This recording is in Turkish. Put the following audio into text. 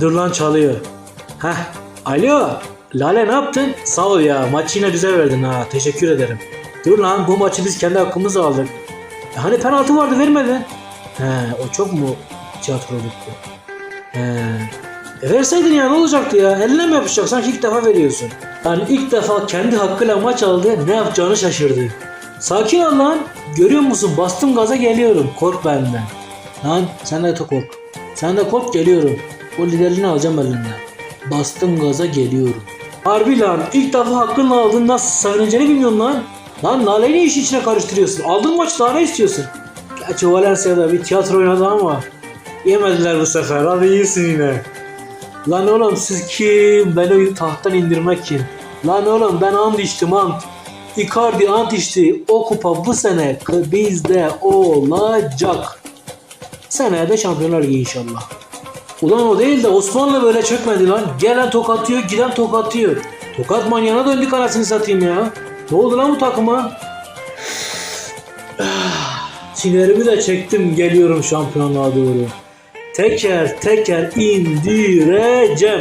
Dur lan çalıyor. Heh. Alo. Lale ne yaptın? Sağ ol ya. Maçı yine bize verdin ha. Teşekkür ederim. Dur lan bu maçı biz kendi hakkımızla aldık. E hani penaltı vardı vermedin. He o çok mu tiyatroluktu? He. E verseydin ya ne olacaktı ya? Eline mi yapışacak? Sanki ilk defa veriyorsun. Yani ilk defa kendi hakkıyla maç aldı. Ne yapacağını şaşırdı. Sakin ol lan. Görüyor musun? Bastım gaza geliyorum. Kork benden. Lan sen de kork. Sen de kork geliyorum. O liderliğini alacağım elinden. Bastım gaza geliyorum. Harbi lan ilk defa hakkınla aldın nasıl sevineceğini bilmiyorsun lan. Lan Lale'yi ne işin içine karıştırıyorsun? Aldın maçı daha ne istiyorsun? Gerçi Valencia'da bir tiyatro oynadı ama yemediler bu sefer. Hadi iyisin yine. Lan oğlum siz kim? Beni tahttan indirmek kim? Lan oğlum ben ant içtim ant. Icardi ant içti. O kupa bu sene bizde olacak. Seneye de Şampiyonlar Ligi inşallah. Ulan o değil de Osmanlı böyle çökmedi lan. Gelen tokatıyor, giden tokatıyor. Tokat manyağına döndük anasını satayım ya. Ne oldu lan bu takıma? Sinirimi de çektim geliyorum şampiyonluğa doğru. Teker teker indireceğim.